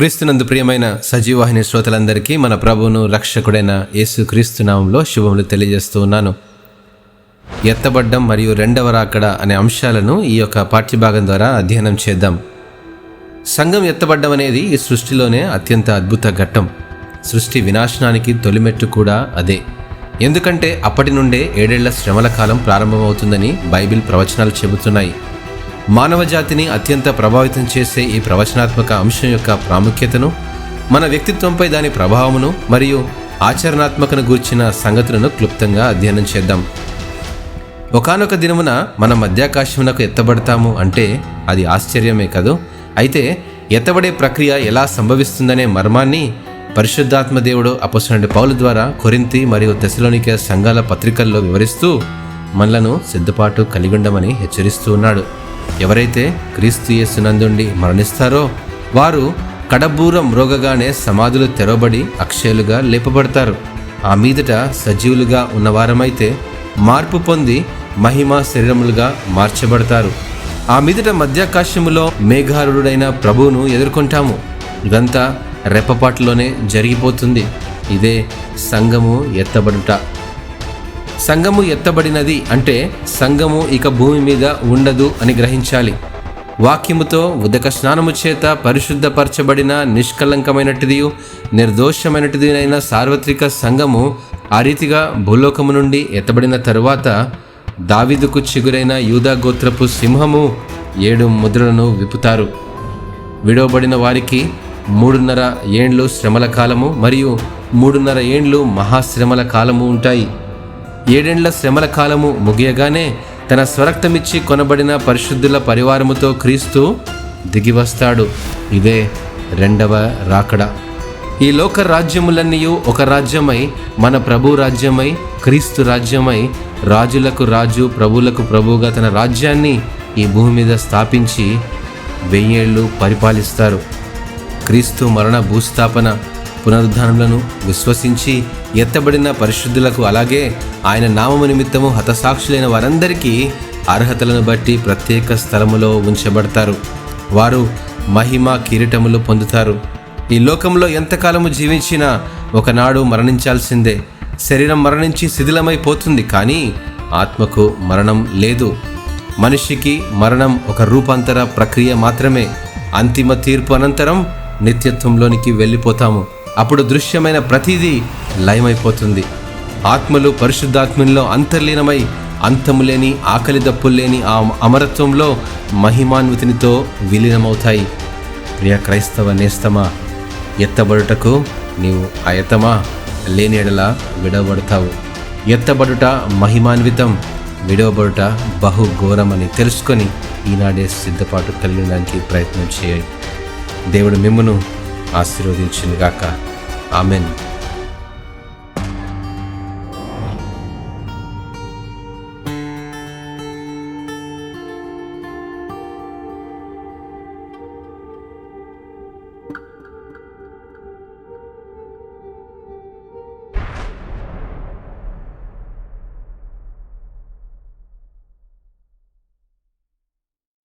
క్రీస్తునందు ప్రియమైన సజీవాహిని శ్రోతలందరికీ మన ప్రభువును రక్షకుడైన యేసు క్రీస్తు నామంలో శుభములు తెలియజేస్తూ ఉన్నాను. ఎత్తబడ్డం మరియు రెండవ రాకడ అనే అంశాలను ఈ యొక్క పాఠ్యభాగం ద్వారా అధ్యయనం చేద్దాం. సంఘం ఎత్తబడ్డం అనేది ఈ సృష్టిలోనే అత్యంత అద్భుత ఘట్టం. సృష్టి వినాశనానికి తొలిమెట్టు కూడా అదే. ఎందుకంటే అప్పటి నుండే ఏడేళ్ళ శ్రమల కాలం ప్రారంభమవుతుందని బైబిల్ ప్రవచనాలు చెబుతున్నాయి. మానవ జాతిని అత్యంత ప్రభావితం చేసే ఈ ప్రవచనాత్మక అంశం యొక్క ప్రాముఖ్యతను మన వ్యక్తిత్వంపై దాని ప్రభావమును మరియు ఆచరణాత్మకను గూర్చిన సంగతులను క్లుప్తంగా అధ్యయనం చేద్దాం. ఒకానొక దినమున మన మధ్యాకాశమునకు ఎత్తబడతాము అంటే అది ఆశ్చర్యమే కదూ? అయితే ఎత్తబడే ప్రక్రియ ఎలా సంభవిస్తుందనే మర్మాన్ని పరిశుద్ధాత్మ దేవుడు అపసనుడి పౌలు ద్వారా కొరింతి మరియు దశలోనిక సంఘాల పత్రికల్లో వివరిస్తూ మనలను సిద్ధపాటు కలిగి ఉండమని హెచ్చరిస్తూ ఉన్నాడు. ఎవరైతే క్రీస్తు యేసునందుండి మరణిస్తారో వారు కడబూర మ్రోగగానే సమాధులు తెరవబడి అక్షయులుగా లేపబడతారు. ఆ మీదట సజీవులుగా ఉన్నవారమైతే మార్పు పొంది మహిమ శరీరములుగా మార్చబడతారు. ఆ మీదట మధ్యాకాశములో మేఘారుడైన ప్రభువును ఎదుర్కొంటాము. ఇదంతా రెప్పపాటులోనే జరిగిపోతుంది. ఇదే సంఘము ఎత్తబడుట. సంఘము ఎత్తబడినది అంటే సంఘము ఇక భూమి మీద ఉండదు అని గ్రహించాలి. వాక్యముతో ఉదక స్నానము చేత పరిశుద్ధపరచబడిన నిష్కలంకమైనటిదియు నిర్దోషమైనటిదినైన సార్వత్రిక సంఘము ఆ రీతిగా భూలోకము నుండి ఎత్తబడిన తరువాత దావిదుకు చిగురైన యూదా గోత్రపు సింహము ఏడు ముద్రలను విప్పుతారు. విడవబడిన వారికి మూడున్నర ఏండ్లు శ్రమల కాలము మరియు మూడున్నర ఏండ్లు మహాశ్రమల కాలము ఉంటాయి. ఏడేండ్ల శ్రమల కాలము ముగియగానే తన స్వరక్తమిచ్చి కొనబడిన పరిశుద్ధుల పరివారముతో క్రీస్తు దిగివస్తాడు. ఇదే రెండవ రాకడ. ఈ లోక రాజ్యములన్నీ ఒక రాజ్యమై మన ప్రభు రాజ్యమై క్రీస్తు రాజ్యమై రాజులకు రాజు ప్రభులకు ప్రభువుగా తన రాజ్యాన్ని ఈ భూమి మీద స్థాపించి వెయ్యేళ్ళు పరిపాలిస్తారు. క్రీస్తు మరణ భూస్థాపన పునరుద్ధానములను విశ్వసించి ఎత్తబడిన పరిశుద్ధులకు అలాగే ఆయన నామము నిమిత్తము హతసాక్షులైన వారందరికీ అర్హతలను బట్టి ప్రత్యేక స్థలములో ఉంచబడతారు. వారు మహిమ కిరీటములు పొందుతారు. ఈ లోకంలో ఎంతకాలము జీవించినా ఒకనాడు మరణించాల్సిందే. శరీరం మరణించి శిథిలమైపోతుంది కానీ ఆత్మకు మరణం లేదు. మనిషికి మరణం ఒక రూపాంతర ప్రక్రియ మాత్రమే. అంతిమ తీర్పు అనంతరం నిత్యత్వంలోనికి వెళ్ళిపోతాము. అప్పుడు దృశ్యమైన ప్రతిదీ లయమైపోతుంది. ఆత్మలు పరిశుద్ధాత్మల్లో అంతర్లీనమై అంతము లేని ఆకలి దప్పులు లేని ఆ అమరత్వంలో మహిమాన్వితినితో విలీనమవుతాయి. ప్రియ క్రైస్తవ నేస్తమా ఎత్తబడుటకు నీవు అయతమా లేని ఎడల విడవబడతావు. ఎత్తబడుట మహిమాన్వితం విడవబడుట బహు ఘోరమని తెలుసుకొని ఈనాడే సిద్ధపాటు కలిగడానికి ప్రయత్నం చేయండి దేవుడు మిమ్మను మిమ్మును గాక 아멘.